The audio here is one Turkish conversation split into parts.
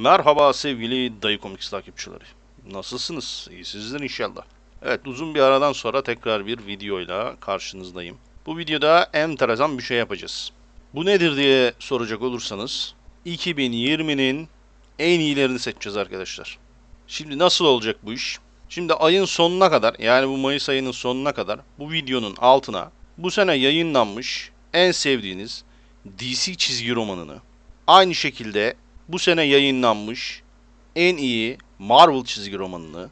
Merhaba sevgili Dayı Comics takipçileri. Nasılsınız? İyisizdir inşallah. Evet uzun bir aradan sonra tekrar bir videoyla karşınızdayım. Bu videoda enteresan bir şey yapacağız. Bu nedir diye soracak olursanız 2020'nin en iyilerini seçeceğiz arkadaşlar. Şimdi nasıl olacak bu iş? Şimdi ayın sonuna kadar yani bu Mayıs ayının sonuna kadar bu videonun altına bu sene yayınlanmış en sevdiğiniz DC çizgi romanını aynı şekilde bu sene yayınlanmış en iyi Marvel çizgi romanını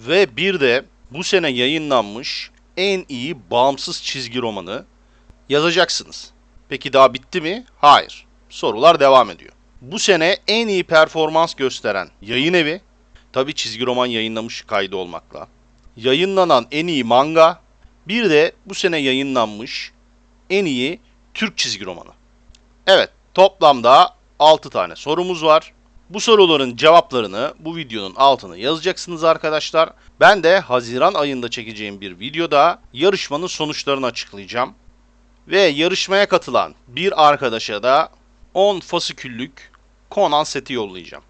ve bir de bu sene yayınlanmış en iyi bağımsız çizgi romanı yazacaksınız. Peki daha bitti mi? Hayır. Sorular devam ediyor. Bu sene en iyi performans gösteren yayın evi, tabi çizgi roman yayınlamış kaydı olmakla, yayınlanan en iyi manga, bir de bu sene yayınlanmış en iyi Türk çizgi romanı. Evet, toplamda 6 tane sorumuz var. Bu soruların cevaplarını bu videonun altına yazacaksınız arkadaşlar. Ben de Haziran ayında çekeceğim bir videoda yarışmanın sonuçlarını açıklayacağım. Ve yarışmaya katılan bir arkadaşa da 10 fasiküllük Conan seti yollayacağım.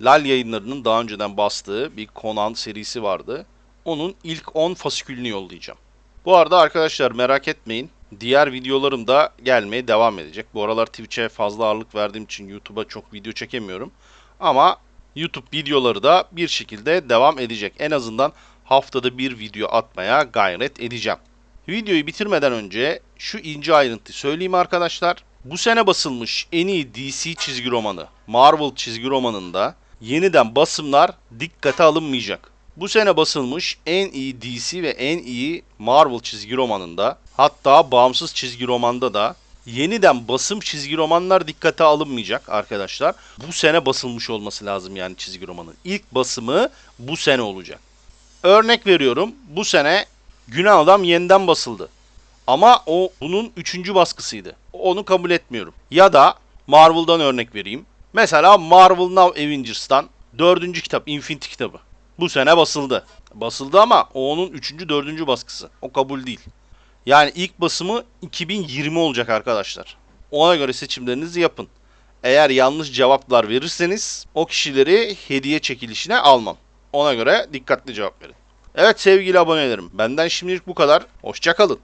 Lal yayınlarının daha önceden bastığı bir Conan serisi vardı. Onun ilk 10 fasikülünü yollayacağım. Bu arada arkadaşlar merak etmeyin. Diğer videolarım da gelmeye devam edecek. Bu aralar Twitch'e fazla ağırlık verdiğim için YouTube'a çok video çekemiyorum. Ama YouTube videoları da bir şekilde devam edecek. En azından haftada bir video atmaya gayret edeceğim. Videoyu bitirmeden önce şu ince ayrıntı söyleyeyim arkadaşlar. Bu sene basılmış en iyi DC çizgi romanı, Marvel çizgi romanında yeniden basımlar dikkate alınmayacak. Bu sene basılmış en iyi DC ve en iyi Marvel çizgi romanında hatta bağımsız çizgi romanda da yeniden basım çizgi romanlar dikkate alınmayacak arkadaşlar. Bu sene basılmış olması lazım yani çizgi romanın. İlk basımı bu sene olacak. Örnek veriyorum bu sene Günah Adam yeniden basıldı. Ama o bunun üçüncü baskısıydı. Onu kabul etmiyorum. Ya da Marvel'dan örnek vereyim. Mesela Marvel Now Avengers'tan dördüncü kitap Infinity kitabı. Bu sene basıldı. Basıldı ama o onun üçüncü dördüncü baskısı. O kabul değil. Yani ilk basımı 2020 olacak arkadaşlar. Ona göre seçimlerinizi yapın. Eğer yanlış cevaplar verirseniz o kişileri hediye çekilişine almam. Ona göre dikkatli cevap verin. Evet sevgili abonelerim benden şimdilik bu kadar. Hoşçakalın.